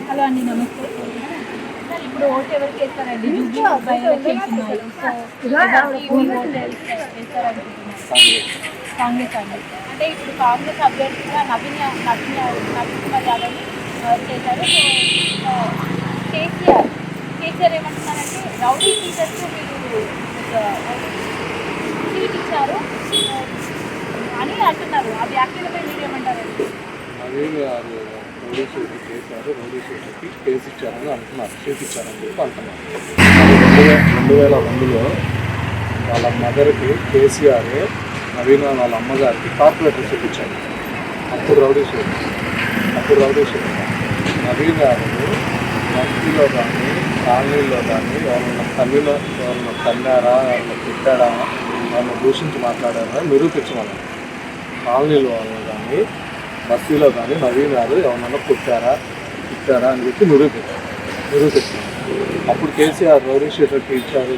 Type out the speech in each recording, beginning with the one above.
Hello అండి నమస్తే. Sir ఇప్పుడు ఓటు ఎవరికి వేస్తారండి? జూబ్లీ బై ఎలక్షన్స్ ఉన్నాయి సో ఎవరికి మీ ఓటు వేస్తారనుకుంటున్నారు కాంగ్రెస్ అండి. అంటే ఇప్పుడు కాంగ్రెస్ అభ్యర్థిగా నవీన్ నవీన్ నవీన్ కుమార్ యాదవ్ చేశారు. సో కేసీఆర్ కేసీఆర్ ఏమంటున్నారంటే రౌడీ టీచర్స్ మీరు సీట్ ఇచ్చారు. అని అంటున్నారు. ఆ వ్యాఖ్యలపై మీరు ఏమంటారండి? నవీన్ రౌడీ చేశారు రౌడీ షీట్కి కేసు ఇచ్చారని అంటున్నారు చేసిచ్చారని చెప్పి అంటున్నారు. రెండు రెండు వేల రెండులో వాళ్ళ మదర్కి కేసీఆర్ నవీన వాళ్ళ అమ్మగారికి కార్పొరేటర్ చూపించారు అప్పుడు రౌడీ అప్పుడు రౌడీ నవీన్ గారు మంత్రిలో కానీ కాలనీలో కానీ ఎవరన్నా తల్లిలో ఎవరన్నా తన్నారా ఎవరన్నా తిట్టాడా వాళ్ళని దూషించి మాట్లాడారా నిరూపించమన్నారు. కాలనీలో వాళ్ళు కానీ బస్సీలో కానీ నవీన్ గారు ఎవరన్నా పుట్టారా ఇచ్చారా అని చెప్పి నిరూపించారు నిరూపించారు అప్పుడు కేసీఆర్ రౌడీ షీటర్కి ఇచ్చారు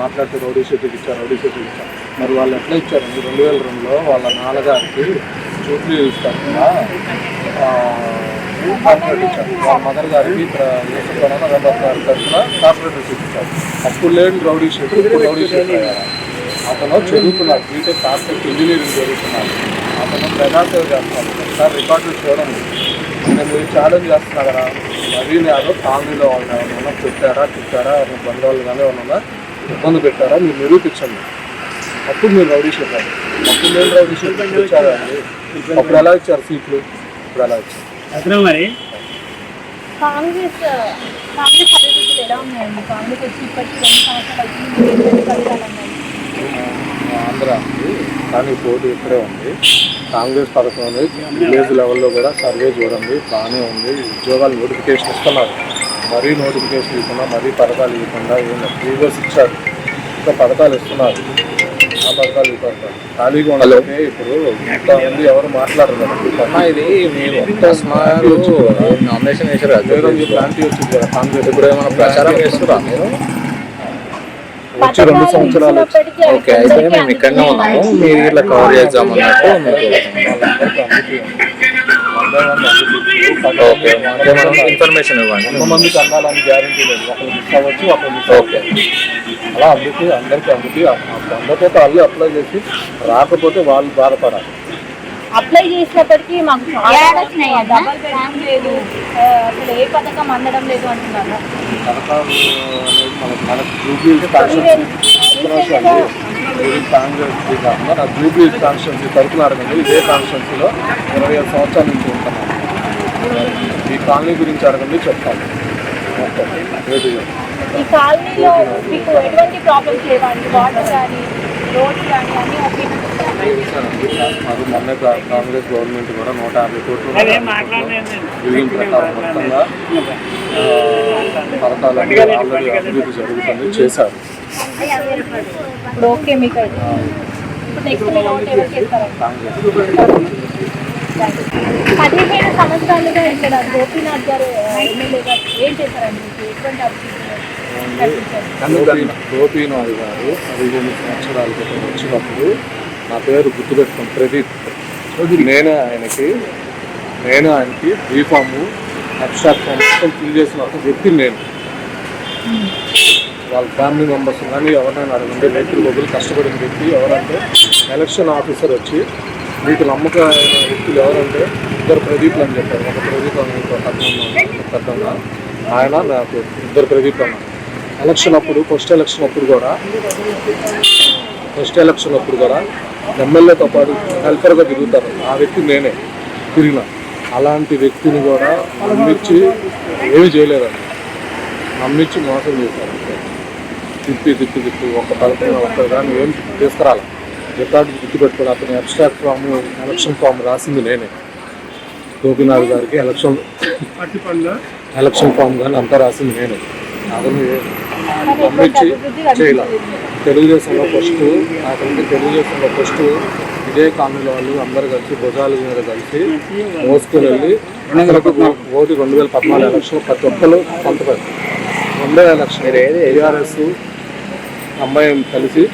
మాట్లాడితే రౌడీ షీటర్కి ఇచ్చారు రౌడీ షీటర్కి ఇచ్చారు. మరి వాళ్ళు ఎట్లా ఇచ్చారండి రెండు వేల రెండులో వాళ్ళ నాన్నగారికి చూపులు ఇస్తారు కదా కార్పొరేట్ ఇచ్చారు. వాళ్ళ మదర్ గారికి ఇక్కడ గారి తరఫున కార్పొరేటర్ చూపించారు ఇచ్చారు. అప్పుడు లేని రౌడీ షీటర్ ఇప్పుడు రౌడీ షీటర్ అతను చదువుతున్నాడు బీటెక్ కార్పొరేట్ ఇంజనీరింగ్ చదువుతున్నాడు అతను ప్రజాసేవ చేస్తున్నాడు ఒకసారి రికార్డులు చూడండి. నేను మీరు ఛాలెంజ్ చేస్తున్నా కదా. నవీన్ యాదవ్ కాలనీలో వాళ్ళు ఎవరన్నా పెట్టారా తిట్టారా ఎవరైనా బంధువులు కానీ ఎవరన్నా ఇబ్బంది పెట్టారా మీరు నిరూపించండి. అప్పుడు మీరు రౌడీ చెప్పారు అప్పుడు నేను రౌడీ చెప్పి ఇచ్చారా అండి అప్పుడు ఎలా ఇచ్చారు సీట్లు? ఇప్పుడు ఎలా ఇచ్చారు? మరి? కాంగ్రెస్ కాంగ్రెస్ అభివృద్ధులు ఎలా ఉన్నాయండి కాంగ్రెస్ వచ్చి ఇప్పటికి రెండు సంవత్సరాలు మా ఆంధ్ర కానీ పోటీ ఇక్కడే ఉంది. కాంగ్రెస్ పథకంలో విలేజ్ లెవెల్లో కూడా సర్వే చూడండి. బాగానే ఉంది. ఉద్యోగాలు నోటిఫికేషన్ ఇస్తున్నారు. మరీ నోటిఫికేషన్ ఇవ్వకుండా మరీ పథకాలు ఇవ్వకుండా ఏం ప్రీవియస్ ఇచ్చారు. ఇంకా పథకాలు ఇస్తున్నారు. ఆ పథకాలు ఇవ్వకుండా. ఖాళీగా ఉండాలంటే ఇప్పుడు ఇంతమంది ఎవరు మాట్లాడరు ఇది నామినేషన్ వేసారు వచ్చింది కదా కాంగ్రెస్ ఇప్పుడు ఏమైనా ప్రచారం చేస్తురా మీరు? వచ్చి రెండు సంవత్సరాలు. ఓకే అయితే మేము ఇక్కడనే ఉన్నాము. మీరు ఇట్లా కవర్ చేద్దాం అన్నట్టు ఓకే ఇన్ఫర్మేషన్ ఇవ్వండి. కొంతమందికి అందాలని గ్యారంటీ లేదు. ఒకరు మిస్ అవ్వచ్చు ఒకరు మిస్ ఓకే. అలా అందుకే అందరికీ అందుకే అందరితో వాళ్ళు అప్లై చేసి రాకపోతే వాళ్ళు బాధపడాలి. అప్లై చేసినప్పటికీ మాకు చాలా డబల్ బెడ్రూమ్ లేదు. అసలు ఏ పథకం అందడం లేదు అంటున్నారు. జూబ్లీ కాన్స్టిట్యూన్సీ అడగండి. ఇదే కాన్స్టిట్యూన్సీలో ఇరవై ఐదు సంవత్సరాల నుంచి ఉంటున్నాను ఈ కాలనీ గురించి అడగండి చెప్తాను ఈ కాలనీలో మీకు ఎటువంటి ప్రాబ్లమ్స్ లేవండి వాటర్ కానీ రోడ్స్ కానీ అన్ని ఓకే మరి మొన్న కాంగ్రెస్ గవర్నమెంట్ కూడా నూట యాభై కోట్లు బిల్డింగ్ ప్రకారం మొత్తంగా ఆ, ఆల్రెడీ అభివృద్ధి జరుగుతుంది చేశారు పదిహేను సంవత్సరాలుగా ఇక్కడ గోపీనాథ్ గారు ఎమ్మెల్యే గారు ఏం చేశారండి? ఎటువంటి అభివృద్ధి గోపీనాథ్ గారు పదిహేను సంవత్సరాల క్రితం వచ్చినప్పుడు నా పేరు గుర్తుపెట్టుకుని ప్రదీప్. నేనే ఆయనకి నేను ఆయనకి బీఫామ్ అబ్స్ట్రాక్ట్ ఫామ్ మొత్తం ఫిల్ చేసిన ఒక వ్యక్తిని నేను. వాళ్ళ ఫ్యామిలీ మెంబర్స్ కానీ ఎవరైనా అడగండి రైతులు బదులు కష్టపడిన వ్యక్తి ఎవరంటే ఎలక్షన్ ఆఫీసర్ వచ్చి మీకు నమ్మకమైన వ్యక్తులు ఎవరంటే ఇద్దరు ప్రదీప్లు అని చెప్పారు. ఒక ప్రదీప్ అని పెద్దగా ఆయన నాకు ఇద్దరు ప్రదీప్లు అన్నారు. ఎలక్షన్ అప్పుడు ఫస్ట్ ఎలక్షన్ అప్పుడు కూడా ఫస్ట్ ఎలక్షన్ అప్పుడు కూడా ఎమ్మెల్యేతో పాటు హెల్పర్గా తిరుగుతారు. ఆ వ్యక్తి నేనే. తిరిగిన. అలాంటి వ్యక్తిని కూడా నమ్మించి ఏమి చేయలేదండి. నమ్మించి మోసం చేశారు. తిప్పి తిప్పి తిప్పి ఒక పథకం ఒక్క దాన్ని ఏం తీసుకురాలి. రికార్డు గుర్తుపెట్టుకుని అతని అబ్స్ట్రాక్ట్ ఫామ్ ఎలక్షన్ ఫామ్ రాసింది నేనే. గోపీనాథ్ గారికి ఎలక్షన్ ఎలక్షన్ ఫామ్ కానీ అంతా రాసింది నేనే. అతను నమ్మించి చేయాల తెలుగుదేశంలో ఫస్ట్ నాకంటే తెలుగుదేశంలో ఫస్ట్ ఇదే కాలనీలో వాళ్ళు అందరు కలిసి భుజాల మీద కలిసి మోసుకొని వెళ్ళి ఓటు రెండు వేల పద్నాలుగు ఎలక్షన్ ప్రతి ఒక్కరు పంపలేదు రెండో ఎలక్షన్ టీఆర్ఎస్ అమ్మాయి కలిసి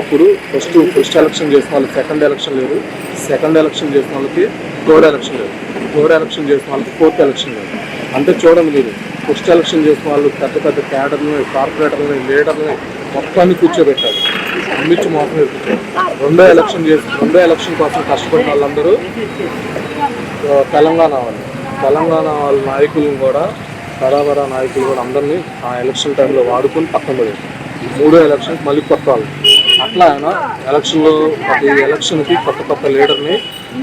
అప్పుడు ఫస్ట్ ఫస్ట్ ఎలక్షన్ చేసిన వాళ్ళకి సెకండ్ ఎలక్షన్ లేదు సెకండ్ ఎలక్షన్ చేసిన వాళ్ళకి థర్డ్ ఎలక్షన్ లేదు. థర్డ్ ఎలక్షన్ చేసిన వాళ్ళకి ఫోర్త్ ఎలక్షన్ లేదు. అంతా చూడండి మీరు పోస్ట్ ఎలక్షన్ చేసిన వాళ్ళు పెద్ద పెద్ద క్యాడర్ని కార్పొరేటర్ని లీడర్ని మొత్తాన్ని కూర్చోబెట్టారు. అమ్మించి మోసం కూర్చోరు రెండో ఎలక్షన్ చేసి రెండో ఎలక్షన్ కోసం కష్టపడిన వాళ్ళందరూ తెలంగాణ వాళ్ళు. తెలంగాణ వాళ్ళ నాయకులను కూడా బరాబరా నాయకులు కూడా అందరినీ ఆ ఎలక్షన్ టైంలో వాడుకొని పక్కన పడేది మూడో ఎలక్షన్ మళ్ళీ కొత్త వాళ్ళు. అట్లా ఆయన ఎలక్షన్లో ప్రతి ఎలక్షన్కి కొత్త కొత్త లీడర్ని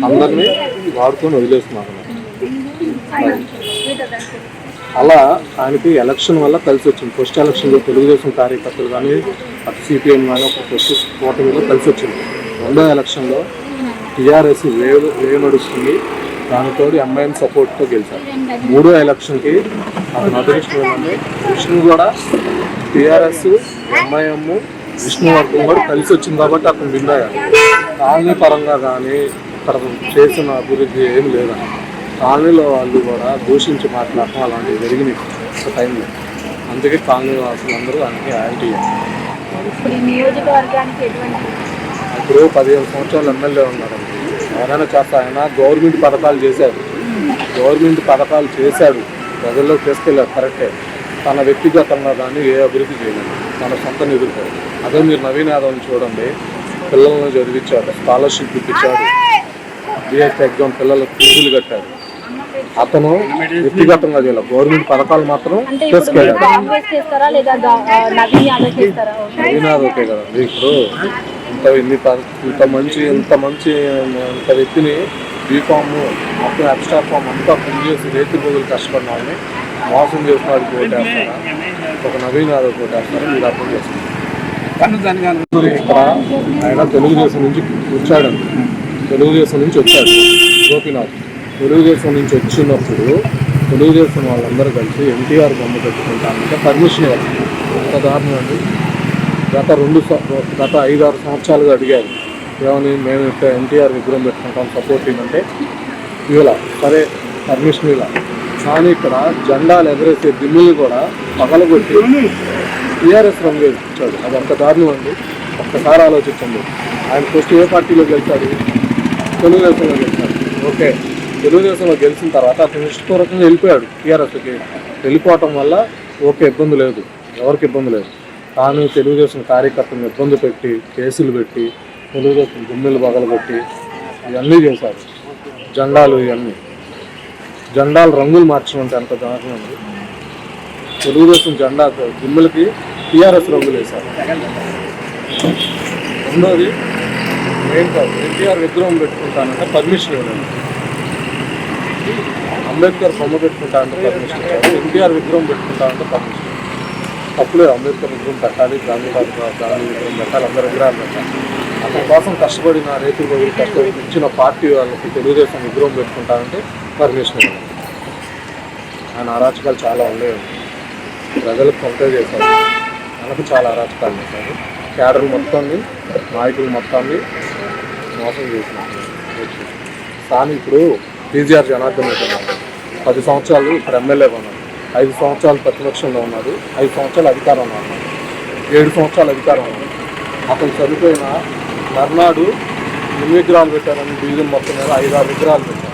అందరినీ వాడుకొని వదిలేస్తున్నారు. అలా ఆయనకి ఎలక్షన్ వల్ల కలిసి వచ్చింది. ఫస్ట్ ఎలక్షన్లో తెలుగుదేశం కార్యకర్తలు కానీ అటు సిపిఎం కానీ ఒక ఫస్ట్ ఓటమిలో కలిసి వచ్చింది. రెండో ఎలక్షన్లో టీఆర్ఎస్ వేవ్ వేవ్ నడుస్తుంది దానితో ఎంఐఎం సపోర్ట్తో గెలిచారు. మూడో ఎలక్షన్కి అతను అదృష్టం విష్ణు కూడా టీఆర్ఎస్ ఎంఐఎం విష్ణువర్ధన్ కూడా కలిసి వచ్చింది కాబట్టి అతను విన్ అయ్యాడు. కాలనీ పరంగా కానీ ఇక్కడ చేసిన అభివృద్ధి ఏం లేదని కాలనీలో వాళ్ళు కూడా దూషించి మాట్లాడటం అలాంటివి జరిగినాయి ఒక టైంలో. అందుకే కాలనీ వాసులు అందరూ ఆయనకి యాంటీ ఇప్పుడు పదిహేను సంవత్సరాలు ఎమ్మెల్యే ఉన్నారండి ఎవరైనా చేస్తా ఆయన గవర్నమెంట్ పథకాలు చేశారు గవర్నమెంట్ పథకాలు చేశాడు. ప్రజల్లోకి తీసుకెళ్ళారు కరెక్టే. తన వ్యక్తిగతంగా కానీ ఏ అభివృద్ధి చేయలేదు. తన సొంత నిధులతో. అదే మీరు నవీన్ యాదవ్ని చూడండి. పిల్లలను చదివించారు స్కాలర్షిప్ ఇప్పించారు బిఎస్ ఎగ్జామ్ పిల్లలకు ఫీజులు కట్టారు. అతను వ్యక్తిగతంగా చేయలేదు గవర్నమెంట్ పథకాలు మాత్రం నవీన్ ఓకే కదండి ఇప్పుడు ఇంత ఇన్ని ఇంత మంచి ఇంత మంచి ఇంత వ్యక్తిని బీఫామ్ మొత్తం ఎక్స్ట్రా ఫామ్ అంతా ఫిల్ చేసి రైతు రోజులు కష్టపడిన వాళ్ళని మోసం చేసిన వాడికి ఓటేస్తారా ఒక నవీన్ యాదవ్ ఓటేస్తారా మీరు అర్థం చేస్తారు ఇక్కడ ఆయన తెలుగుదేశం నుంచి వచ్చాడు తెలుగుదేశం నుంచి వచ్చాడు గోపీనాథ్. తెలుగుదేశం నుంచి వచ్చినప్పుడు తెలుగుదేశం వాళ్ళందరూ కలిసి ఎన్టీఆర్ బొమ్మ పెట్టుకుంటానంటే పర్మిషన్ ఇవ్వాలి. ఎంత దారుణం అండి. గత రెండు గత ఐదారు సంవత్సరాలుగా అడిగారు. ఏమని? మేము ఇక్కడ ఎన్టీఆర్ విగ్రహం పెట్టుకుంటాం సపోర్ట్ ఏంటంటే ఇలా సరే పర్మిషన్ ఇలా కానీ ఇక్కడ జెండాలు ఎగరేసే దిమ్ములు కూడా పగలగొట్టి టీఆర్ఎస్ రంగు ఇచ్చాడు అది అంత దారుణం అండి. ఒక్కసారి ఆలోచించండి. ఆయన ఫస్ట్ ఏ పార్టీలో గెలిచాడు? తెలుగుదేశంలో గెలిచాడు. ఓకే. తెలుగుదేశంలో గెలిచిన తర్వాత అతను ఇష్టపూర్వకంగా వెళ్ళిపోయాడు టీఆర్ఎస్కి. వెళ్ళిపోవటం వల్ల ఓకే ఇబ్బంది లేదు. ఎవరికి ఇబ్బంది లేదు. కానీ తెలుగుదేశం కార్యకర్తలను ఇబ్బంది పెట్టి కేసులు పెట్టి తెలుగుదేశం గుమ్మెలు పగలగొట్టి ఇవన్నీ చేశారు. జెండాలు ఇవన్నీ. జెండాలు రంగులు మార్చమంటే ఎంత దారుణం ఉంది తెలుగుదేశం జెండా గుమ్మెలకి టీఆర్ఎస్ రంగులు వేశారు. రెండోది మెయిన్ కాదు ఎన్టీఆర్ విగ్రహం పెట్టుకుంటానంటే పర్మిషన్ ఇవ్వలేదు. అంబేద్కర్ బొమ్మ పెట్టుకుంటా అంటే పర్మిషన్ ఇచ్చారు ఎన్టీఆర్ విగ్రహం పెట్టుకుంటా అంటే పర్మిషన్ తప్పులేదు అంబేద్కర్ విగ్రహం పెట్టాలి గాంధీ గాంధీ విగ్రహం పెట్టాలి అందరి విగ్రహాలు పెట్టాలి. అతని కోసం కష్టపడిన రైతులు రోజులు కష్టపడి ఇచ్చిన పార్టీ వాళ్ళకి తెలుగుదేశం విగ్రహం పెట్టుకుంటానంటే పర్మిషన్ ఆయన అరాచకాలు చాలా ఉన్నాయి ప్రజలకు కొంటే చేశారు. మనకు చాలా అరాచకాలు చేశారు. క్యాడర్ మొత్తాన్ని నాయకులు మొత్తాన్ని మోసం చేసినారు కానీ ఇప్పుడు టీజీఆర్ జనార్దన్ రెడ్డి పది సంవత్సరాలు ఇక్కడ ఎమ్మెల్యేగా ఉన్నారు ఐదు సంవత్సరాలు ప్రతిపక్షంలో ఉన్నారు ఐదు సంవత్సరాలు అధికారంలో ఉన్నారు ఏడు సంవత్సరాలు అధికారం ఉన్నారు అతను చనిపోయిన మర్నాడు ఎన్ని విగ్రహాలు పెట్టారని డివిజన్ మొత్తం మీద ఐదు ఆరు విగ్రహాలు పెట్టారు.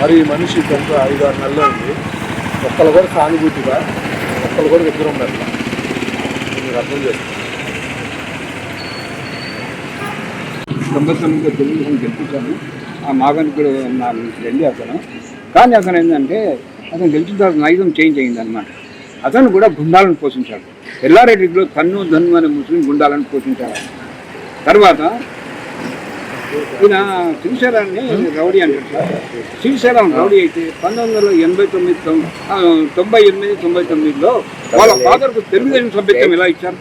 మరి ఈ మనిషి కొంత ఐదు ఆరు నెలలు ఉంది ఒక్కరు కూడా సానుభూతిగా ఒక్కరు కూడా విగ్రహం పెట్టాలి. మీరు అర్థం చేస్తారు సందర్శనంగా తెలుగు గెలిపించాను. ఆ మాగన్ కూడా నా వెళ్ళి అతను కానీ అతను ఏంటంటే అతను గెలిచిన తర్వాత నైజం చేంజ్ అయింది అనమాట అతను కూడా గుండాలను పోషించాడు. ఎల్లారెడ్డిలో తన్ను ధన్ను అనే ముస్లిం గుండాలను పోషించాడు. తర్వాత ఈయన శ్రీశైలాన్ని రౌడీ అంటారు సార్. శ్రీశైలం రౌడీ అయితే పంతొమ్మిది వందల ఎనభై తొమ్మిది తొంభై ఎనిమిది తొంభై తొమ్మిదిలో వాళ్ళ ఫాదర్కు తెలుగుదేశం సభ్యత్వం ఎలా ఇచ్చారు?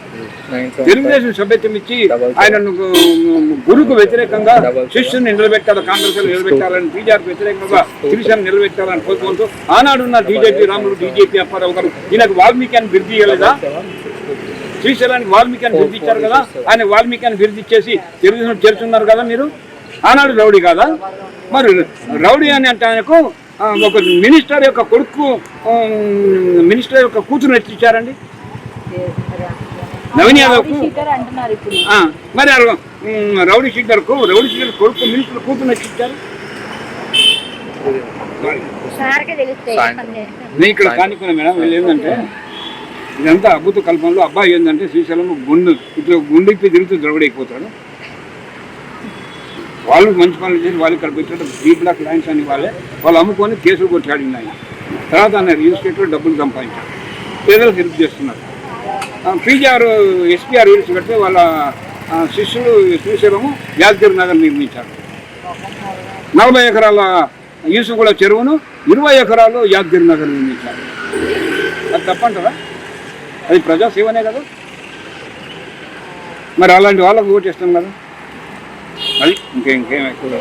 తెలుగుదేశం సభ్యత్వం ఇచ్చి ఆయనను గురుకు వ్యతిరేకంగా శిష్యుని నిలబెట్టాలి కాంగ్రెస్ నిలబెట్టాలని బీజేపీ వ్యతిరేకంగా శ్రీశైలం నిలబెట్టాలని కోరుకుంటూ ఆనాడున్న బీజేపీ రాములు బీజేపీ అప్పారావు గారు ఈయనకు వాల్మీకి అని బిరుదు ఇవ్వలేదా? శ్రీశైలానికి వాల్మీకి అని బిరుదు ఇచ్చారు కదా ఆయన వాల్మీకి అని బిరుదు ఇచ్చేసి తెలుగుదేశం చేరుతున్నారు కదా మీరు? ఆనాడు రౌడీ కాదా? మరి రౌడీ అని అంటే ఆయనకు ఒక మినిస్టర్ యొక్క కొడుకు మినిస్టర్ యొక్క కూతురు ఎత్తిచ్చారండి నవీన్ యాదవ్కు? మరి రౌడీ షీటర్కు రౌడీ షీటర్ కొడుకు మినిస్టర్ కూతురు సాయంత్రం. నేను ఇక్కడ కానిపోయినా మేడం వీళ్ళు ఏంటంటే ఇదంతా అద్భుత కల్పనలో అబ్బాయి ఏంటంటే శ్రీశైలం గుండు ఇట్లా గుండెక్కి తిరుగుతూ ద్రవడైపోతాడు. వాళ్ళు మంచి పనులు చేసి వాళ్ళు ఇక్కడ పెట్టాడు బీ బ్లాక్ ల్యాండ్స్ అని వాళ్ళే వాళ్ళు అమ్ముకొని కేసులు కొట్టాడు ఆయన తర్వాత ఆయన రియల్ ఎస్టేట్లో డబ్బులు సంపాదించాడు. పేదలకు హెల్ప్ చేస్తున్నారు. పీజీఆర్ ఎస్పీఆర్ రీల్స్ కడితే వాళ్ళ శిష్యుడు శ్రీశైలము యాదగిరి నగర్ నిర్మించారు. నలభై ఎకరాల ఈసుగూడ చెరువును ఇరవై ఎకరాలు యాదగిరి నగర్ నిర్మించారు. అది తప్పంటారా? అది ప్రజాసేవనే కదా? మరి అలాంటి వాళ్ళకు ఓటేస్తాం కదా? అది ఇంకేం ఇంకేం ఎక్కువ